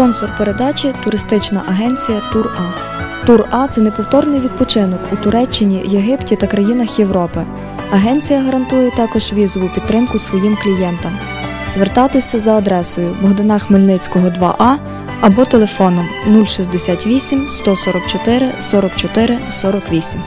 Спонсор передачі туристична агенція Тур А. Тур А це неповторний відпочинок у Туреччині, Єгипті та країнах Європи. Агенція гарантує також візову підтримку своїм клієнтам. Звертатися за адресою Богдана Хмельницького 2А або телефоном 068 144 44 48.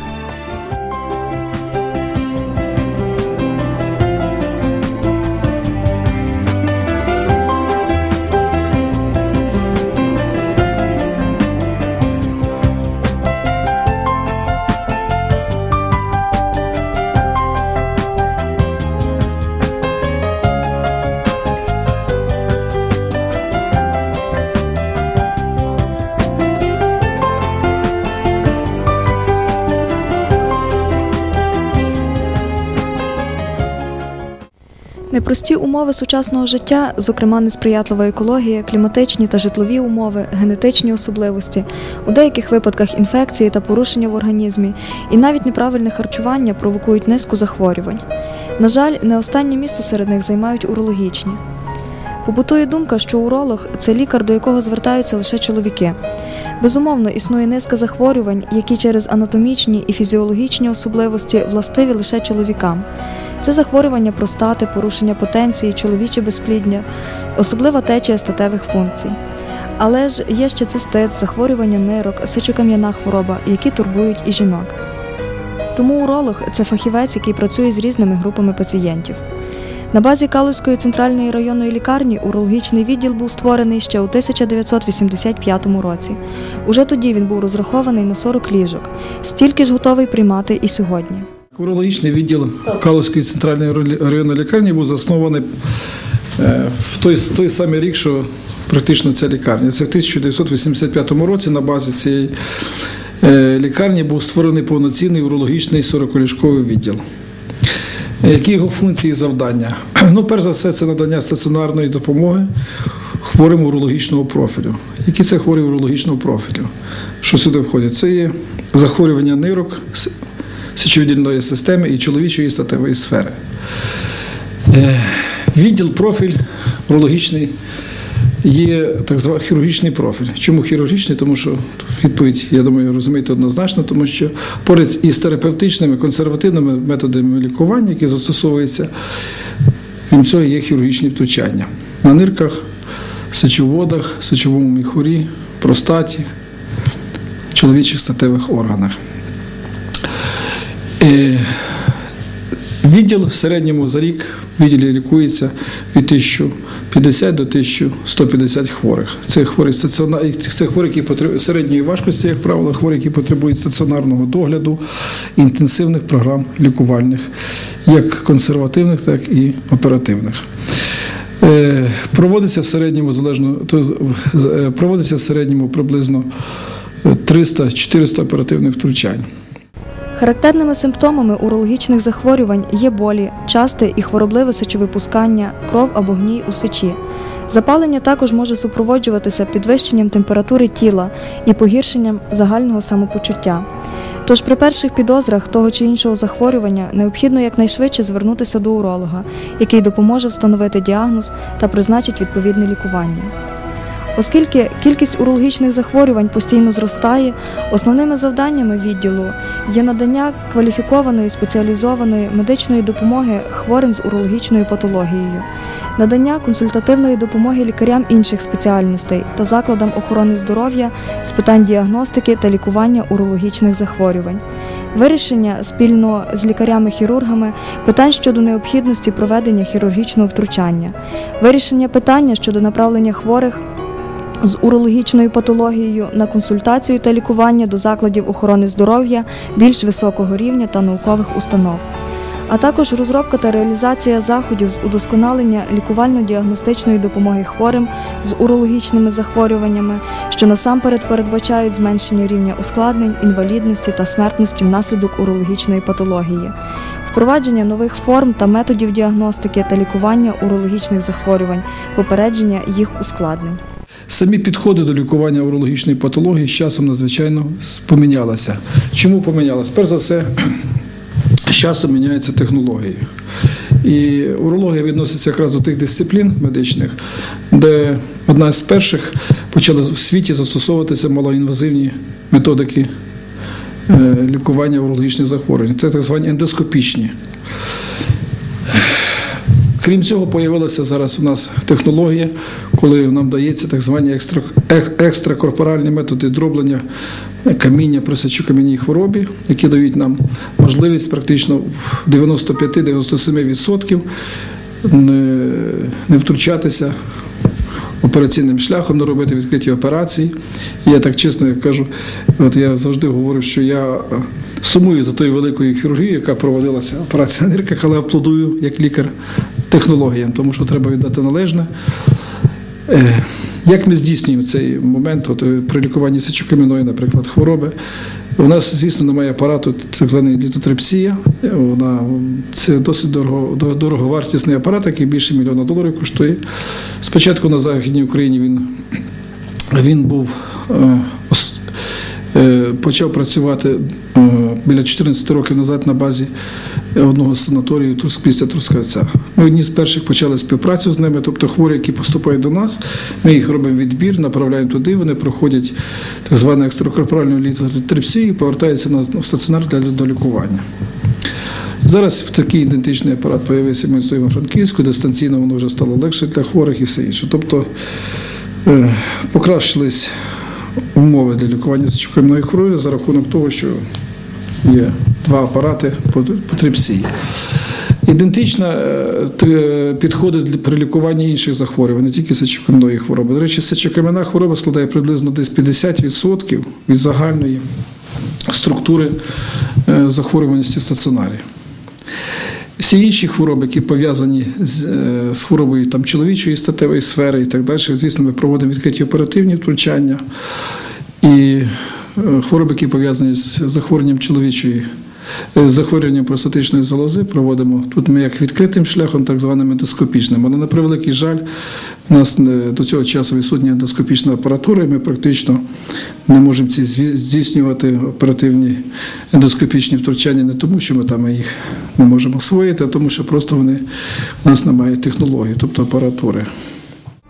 Непрості умови сучасного життя, зокрема несприятлива екологія, кліматичні та житлові умови, генетичні особливості, у деяких випадках інфекції та порушення в організмі, і навіть неправильне харчування провокують низку захворювань. На жаль, не останнє місце серед них займають урологічні. Побутує думка, що уролог це лікар, до якого звертаються лише чоловіки. Безумовно, існує низка захворювань, які через анатомічні і фізіологічні особливості властиві лише чоловікам. Це захворювання простати, порушення потенції, чоловіче безплідня, особлива течія статевих функцій. Але ж є ще цистит, захворювання нирок, сечокам'яна хвороба, які турбують і жінок. Тому уролог це фахівець, який працює з різними групами пацієнтів. На базі Калузької центральної районної лікарні урологічний відділ був створений ще у 1985 році. Уже тоді він був розрахований на 40 ліжок, стільки ж готовий приймати і сьогодні. Урологічний відділ Калузької центральної районної лікарні був заснований е, в той, той самий рік, що практично ця лікарня. Це в 1985 році на базі цієї е, лікарні був створений повноцінний урологічний 40-ліжковий відділ. Які його функції і завдання? Ну, перш за все, це надання стаціонарної допомоги хворим урологічного профілю. Які це хворі урологічного профілю? Що сюди входять? Це є захворювання нирок, сечовидільної системи і чоловічої статевої сфери. Відділ профіль урологічний є так званий хірургічний профіль. Чому хірургічний? Тому що відповідь, я думаю, розумієте однозначно, тому що поряд із терапевтичними консервативними методами лікування, які застосовуються, крім цього, є хірургічні втручання на нирках, сечоводах, сечовому міхурі, простаті, чоловічих статевих органах. Відділ в середньому за рік відділі лікується від 1050 до 1150 хворих. Це хворі стаціонар... це хворі, які потребують середньої важкості, як правило, хворі, які потребують стаціонарного догляду, інтенсивних програм лікувальних, як консервативних, так і оперативних. Проводиться в середньому залежно проводиться в середньому приблизно 300-400 оперативних втручань. Характерними симптомами урологічних захворювань є болі, часте і хворобливе сечовипускання, кров або гній у сечі. Запалення також може супроводжуватися підвищенням температури тіла і погіршенням загального самопочуття. Тож при перших підозрах того чи іншого захворювання необхідно якнайшвидше звернутися до уролога, який допоможе встановити діагноз та призначить відповідне лікування. Оскільки кількість урологічних захворювань постійно зростає, основними завданнями відділу є надання кваліфікованої спеціалізованої медичної допомоги хворим з урологічною патологією, надання консультативної допомоги лікарям інших спеціальностей та закладам охорони здоров'я з питань діагностики та лікування урологічних захворювань. Вирішення спільно з лікарями-хірургами питань щодо необхідності проведення хірургічного втручання, вирішення питання щодо направлення хворих з урологічною патологією на консультацію та лікування до закладів охорони здоров'я більш високого рівня та наукових установ, а також розробка та реалізація заходів з удосконалення лікувально-діагностичної допомоги хворим з урологічними захворюваннями, що насамперед передбачають зменшення рівня ускладнень, інвалідності та смертності внаслідок урологічної патології. Впровадження нових форм та методів діагностики та лікування урологічних захворювань, попередження їх ускладнень. Самі підходи до лікування урологічної патології з часом надзвичайно помінялися. Чому помінялися? Перш за все, з часом міняються технології. І урологія відноситься якраз до тих дисциплін медичних, де одна з перших почала у світі застосовуватися малоінвазивні методики е, лікування урологічних захворювань. Це так звані ендоскопічні. Крім цього, появилася зараз у нас технологія, коли нам дається так звані екстра, ек- екстракорпоральні методи дроблення каміння при сечокам'яній хворобі, які дають нам можливість практично в 95-97% не, втручатися операційним шляхом, не робити відкриті операції. Я так чесно як кажу, от я завжди говорю, що я сумую за тою великою хірургією, яка проводилася операція на нирках, але аплодую як лікар технологіям, тому що треба віддати належне. Е, Як ми здійснюємо цей момент от, е, при лікуванні сечокам'яної, наприклад, хвороби? У нас, звісно, немає апарату, званий літотрепсія. Вона це досить дорого, дороговартісний апарат, який більше мільйона доларів коштує. Спочатку на Західній Україні він, він був е, почав працювати е, біля 14 років назад на базі одного з санаторіїв Турск після Трускавця. Ми одні з перших почали співпрацю з ними, тобто хворі, які поступають до нас, ми їх робимо відбір, направляємо туди, вони проходять так звану екстракорпоральну літотрепсію і повертаються в стаціонар для до лікування. Зараз такий ідентичний апарат з'явився в місті Івано-Франківську, дистанційно воно вже стало легше для хворих і все інше. Тобто е, покращились умови для лікування сечокам'яної хвороби за рахунок того, що є два апарати по, трипсії. Ідентично е, підходить при лікуванні інших захворювань, не тільки сечокам'яної хвороби. До речі, сечокам'яна хвороба складає приблизно десь 50% від загальної структури е, захворюваності в стаціонарі. Всі інші хвороби, які пов'язані з, е, з хворобою там, чоловічої статевої сфери і так далі, звісно, ми проводимо відкриті оперативні втручання. І е, хвороби, які пов'язані з захворюванням чоловічої, е, з захворюванням простатичної залози, проводимо тут ми як відкритим шляхом, так званим ендоскопічним. Але на превеликий жаль, у нас е, до цього часу відсутня ендоскопічна апаратура, і ми практично не можемо ці здійснювати оперативні ендоскопічні втручання не тому, що ми там їх не можемо освоїти, а тому, що просто вони у нас немає технології, тобто апаратури.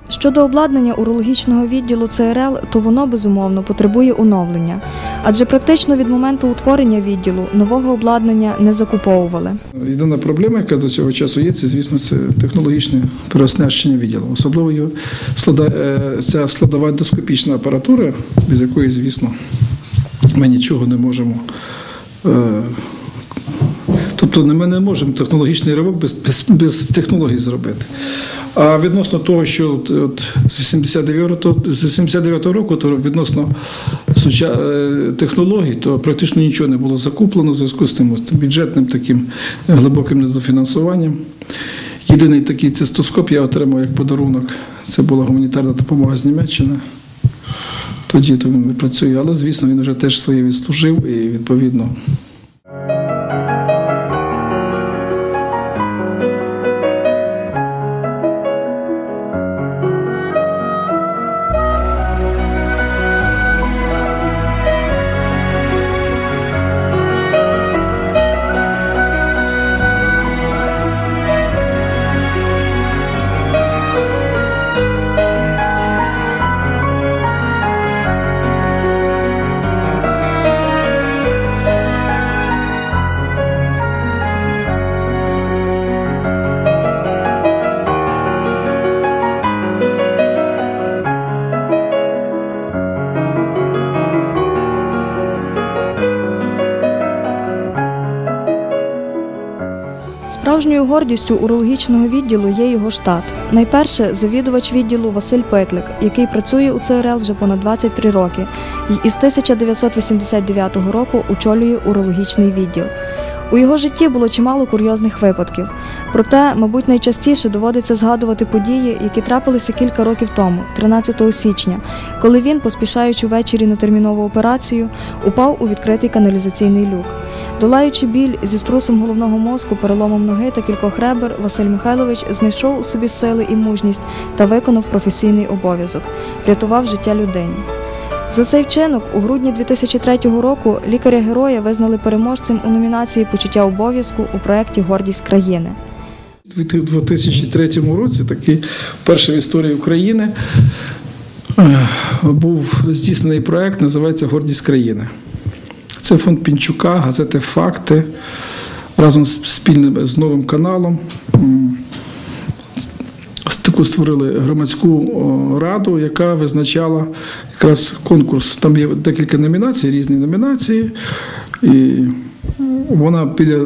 Щодо обладнання урологічного відділу ЦРЛ, то воно безумовно потребує оновлення, адже практично від моменту утворення відділу нового обладнання не закуповували. Єдина проблема, яка до цього часу є, це, звісно, це технологічне переоснащення відділу. Особливо його е, ця складова ендоскопічна апаратура, без якої, звісно, ми нічого не можемо. Тобто ми не можемо технологічний ривок без, без, без технологій зробити. А відносно того, що от, от з 89 з 89 року, то відносно суча- е, технологій, то практично нічого не було закуплено в зв'язку з тим бюджетним таким глибоким недофінансуванням. Єдиний такий цистоскоп я отримав як подарунок. Це була гуманітарна допомога з Німеччини. Тоді то він працює, але звісно, він вже теж своє відслужив і відповідно. Гордістю урологічного відділу є його штат. Найперше завідувач відділу Василь Петлик, який працює у ЦРЛ вже понад 23 роки, і із 1989 року очолює урологічний відділ. У його житті було чимало курйозних випадків. Проте, мабуть, найчастіше доводиться згадувати події, які трапилися кілька років тому, 13 січня, коли він, поспішаючи ввечері на термінову операцію, упав у відкритий каналізаційний люк. Долаючи біль зі струсом головного мозку, переломом ноги та кількох ребер, Василь Михайлович знайшов у собі сили і мужність та виконав професійний обов'язок, врятував життя людині. За цей вчинок у грудні 2003 року лікаря-героя визнали переможцем у номінації Почуття обов'язку у проєкті Гордість країни. У 2003 році такий перший в історії України е, був здійснений проект, називається Гордість країни. Це фонд Пінчука, газети Факти разом з спільним з новим каналом. Таку створили громадську раду, яка визначала якраз конкурс. Там є декілька номінацій, різні номінації. І вона біля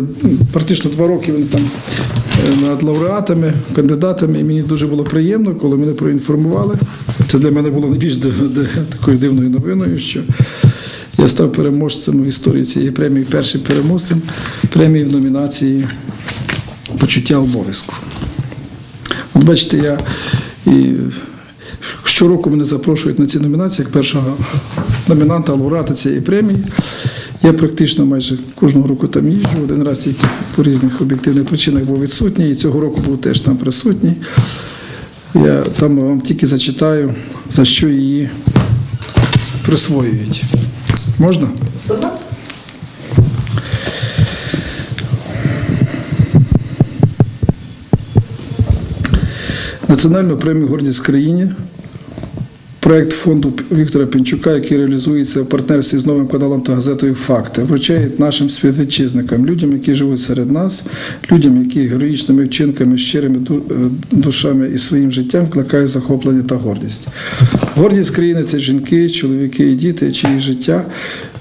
практично два роки вони там е, над лауреатами, кандидатами. І мені дуже було приємно, коли мене проінформували. Це для мене було найбільш такою дивною новиною, що я став переможцем в історії цієї премії, першим переможцем премії в номінації Почуття обов'язку. От бачите, я і щороку мене запрошують на ці номінації як першого номінанта, лауреата цієї премії. Я практично майже кожного року там їжджу. Один раз тільки по різних об'єктивних причинах був відсутній, і цього року був теж там присутній. Я там вам тільки зачитаю, за що її присвоюють. Можна? Національну премію Гордість країні. Проект фонду Віктора Пінчука, який реалізується в партнерстві з новим каналом та газетою Факти, вручають нашим співвітчизникам, людям, які живуть серед нас, людям, які героїчними вчинками, щирими е, душами і своїм життям вкликають захоплення та гордість. Гордість країни це жінки, чоловіки і діти, чиї життя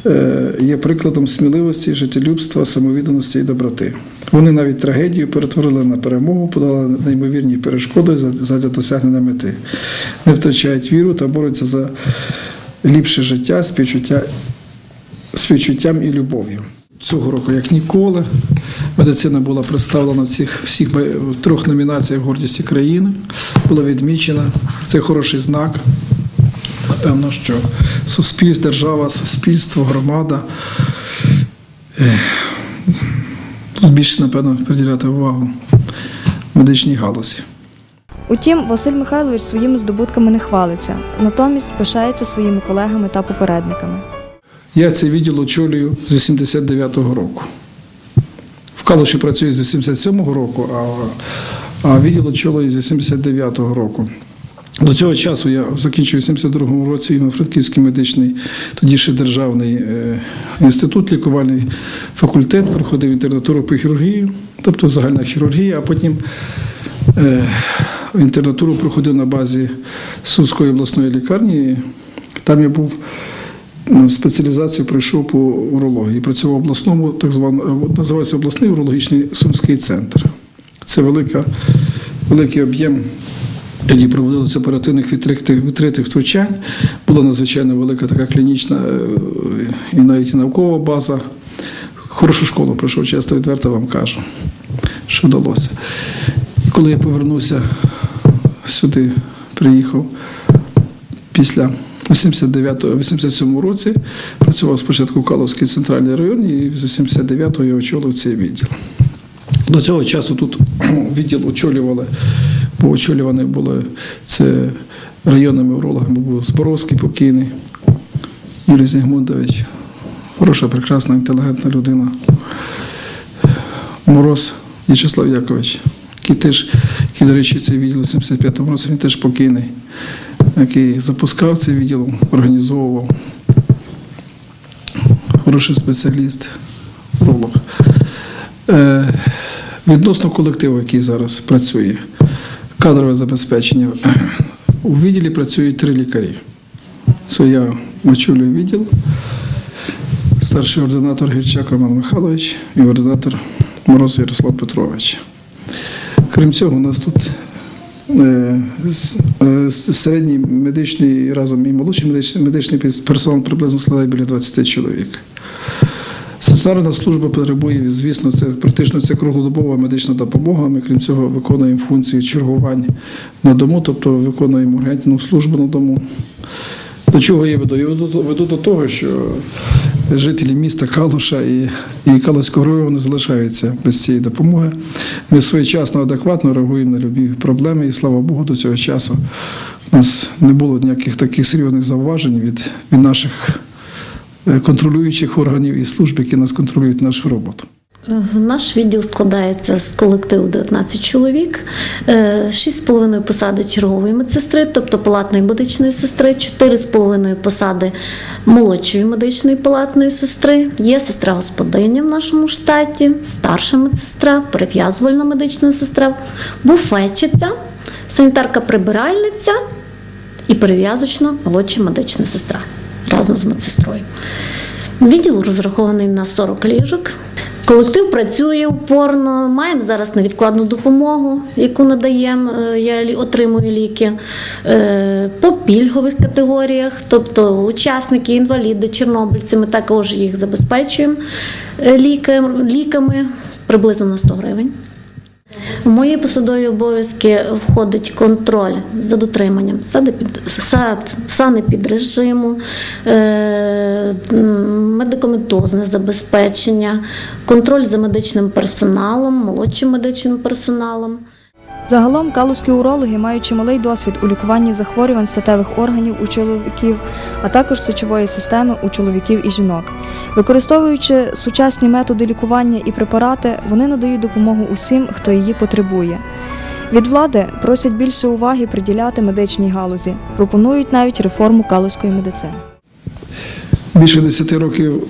е, є прикладом сміливості, життєлюбства, самовідданості і доброти. Вони навіть трагедію перетворили на перемогу, подали неймовірні перешкоди за- задля досягнення мети, не втрачають віру та борються за ліпше життя, співчуття, співчуттям і любов'ю. Цього року, як ніколи, медицина була представлена в цих всіх в трьох номінаціях гордісті країни, була відмічена. Це хороший знак. Напевно, що суспільство, держава, суспільство, громада е, більше, напевно, приділяти увагу медичній галузі. Утім, Василь Михайлович своїми здобутками не хвалиться, натомість пишається своїми колегами та попередниками. Я цей відділ очолюю з 89-го року. В Калуші працюю з 87-го року, а відділ очолюю з 89-го року. До цього часу я закінчив у 72-му році Івано-Франківський медичний, тоді ще державний е, інститут, лікувальний факультет, проходив інтернатуру по хірургії, тобто загальна хірургія, а потім е, інтернатуру проходив на базі Сумської обласної лікарні. Там я був Спеціалізацію пройшов по урології. Працював в обласному, так званому, називається обласний урологічний сумський центр. Це велика, великий об'єм, який проводилося оперативних відкритих, втручань. Була надзвичайно велика така клінічна е, і навіть наукова база. Хорошу школу пройшов, часто відверто вам кажу, що вдалося. Коли я повернувся сюди, приїхав після 89-87 році працював спочатку в Каловський центральний район і з 89-го я очолив цей відділ. До цього часу тут відділ очолювали, бо очолювані були це районними урологами був Зборовський покійний, Юрій Зігмундович, хороша, прекрасна, інтелігентна людина. Мороз В'ячеслав Якович, який теж, який, до речі, цей відділ у 75-му році, він теж покійний який запускав цей відділ, організовував. Хороший спеціаліст, уролог. Е, відносно колективу, який зараз працює, кадрове забезпечення. У відділі працюють три лікарі. Це я очолюю відділ, старший ординатор Гірчак Роман Михайлович і ординатор Мороз Ярослав Петрович. Крім цього, у нас тут Е, е, середній медичний разом і молодший медичний, медичний персонал приблизно складає біля 20 чоловік. Стаціонарна служба потребує, звісно, це практично це круглодобова медична допомога. Ми, крім цього, виконуємо функції чергувань на дому, тобто виконуємо ургентну службу на дому. До чого я веду? Я веду, до- того, що жителі міста Калуша і, і Калуського району не залишаються без цієї допомоги. Ми своєчасно, адекватно реагуємо на любі проблеми, і слава Богу, до цього часу у нас не було ніяких таких серйозних зауважень від, від наших контролюючих органів і служб, які нас контролюють нашу роботу. Е, Наш відділ складається з колективу 19 чоловік, Е, 6,5 посади чергової медсестри, тобто палатної медичної сестри, 4,5 посади молодшої медичної палатної сестри. Є сестра господиня в нашому штаті, старша медсестра, перев'язувальна медична сестра, буфетчиця, санітарка-прибиральниця і перев'язочно молодша медична сестра разом з медсестрою. Відділ розрахований на 40 ліжок. Колектив працює упорно. Маємо зараз невідкладну допомогу, яку надаємо. е, Я отримую ліки е, по пільгових категоріях, тобто учасники, інваліди, чорнобильці. Ми також їх забезпечуємо е, ліками приблизно на 100 гривень. В мої посадові обов'язки входить контроль за дотриманням садепід- сад- санепідрежиму, е, медикаментозне забезпечення, контроль за медичним персоналом, молодшим медичним персоналом. Загалом калузькі урологи мають чималий досвід у лікуванні захворювань статевих органів у чоловіків, а також сечової системи у чоловіків і жінок. Використовуючи сучасні методи лікування і препарати, вони надають допомогу усім, хто її потребує. Від влади просять більше уваги приділяти медичній галузі, пропонують навіть реформу калузької медицини. Більше 10 років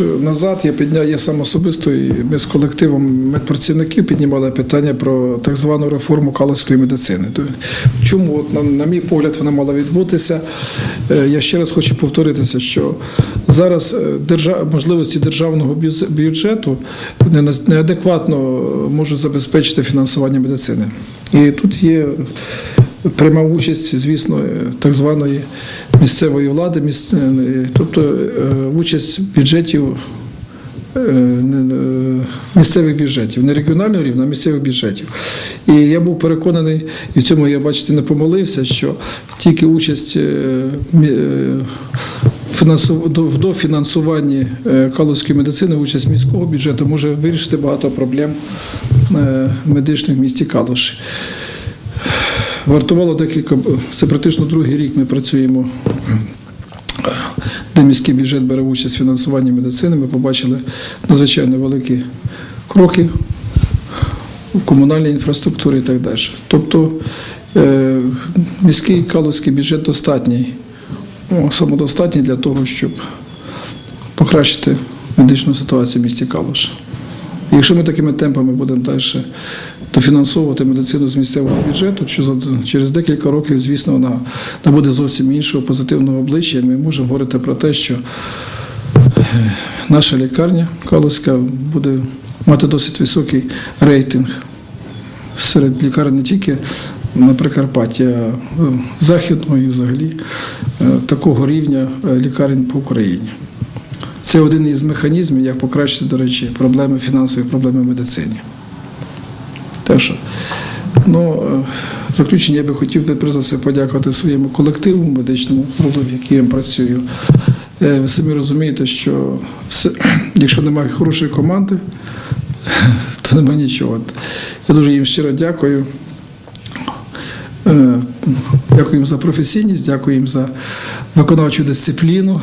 е, назад я підняв, я сам особисто, і ми з колективом медпрацівників піднімали питання про так звану реформу калицької медицини. Чому, от, на, на мій погляд, вона мала відбутися? Е, Я ще раз хочу повторитися, що зараз е, держа, можливості державного бюджету неадекватно можуть забезпечити фінансування медицини. І тут є приймав участь, звісно, так званої місцевої влади, міс- е, тобто е, участь бюджетів е, е, місцевих бюджетів, не регіонального рівня, а місцевих бюджетів. І я був переконаний, і в цьому я бачите не помилився, що тільки участь в дофінансуванні калузької медицини, участь міського бюджету може вирішити багато проблем медичних в місті Калуші. Вартувало декілька, це практично другий рік ми працюємо, де міський бюджет бере участь в фінансуванні медицини. Ми побачили надзвичайно великі кроки в комунальній інфраструктурі і так далі. Тобто е, міський калузький бюджет достатній, самодостатній для того, щоб покращити медичну ситуацію в місті Калуш. Якщо ми такими темпами будемо далі дофінансовувати медицину з місцевого бюджету, що через декілька років, звісно, вона набуде зовсім іншого позитивного обличчя. Ми можемо говорити про те, що е, наша лікарня Калуська буде мати досить високий рейтинг серед лікарень не тільки на Прикарпатті, а е, західного і взагалі е, такого рівня лікарень по Україні. Це один із механізмів, як покращити, до речі, проблеми фінансові проблеми в медицині. Так що, ну, е, в заключення я би хотів би перш за все подякувати своєму колективу медичному, в який я працюю. Е, Ви самі розумієте, що все, якщо немає хорошої команди, то немає нічого. Я дуже їм щиро дякую. Е, Дякую їм за професійність, дякую їм за виконавчу дисципліну.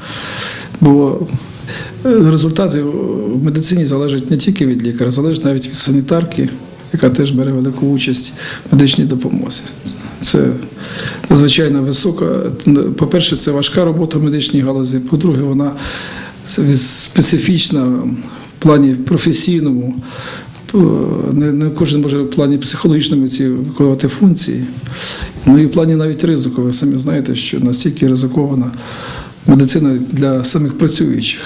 Бо результати в медицині залежать не тільки від лікаря, залежать навіть від санітарки, яка теж бере велику участь в медичній допомозі. Це надзвичайно висока. По-перше, це важка робота в медичній галузі. По-друге, вона специфічна в плані професійному. Не кожен може в плані психологічному ці виконувати функції. Ну і в плані навіть ризику. Ви самі знаєте, що настільки ризикована медицина для самих працюючих.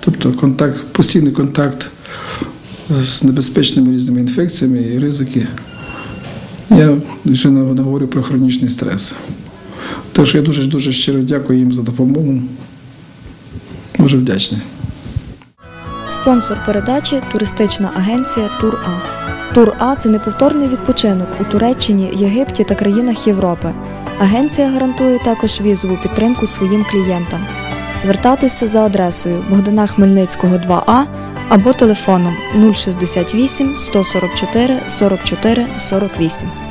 Тобто контакт, постійний контакт з небезпечними різними інфекціями і ризики. Я вже не говорю про хронічний стрес. Тож я дуже дуже щиро дякую їм за допомогу. Дуже вдячний. Спонсор передачі туристична агенція Тур А. Тур А це неповторний відпочинок у Туреччині, Єгипті та країнах Європи. Агенція гарантує також візову підтримку своїм клієнтам. Звертатися за адресою Богдана Хмельницького 2А або телефоном 068 144 44 48.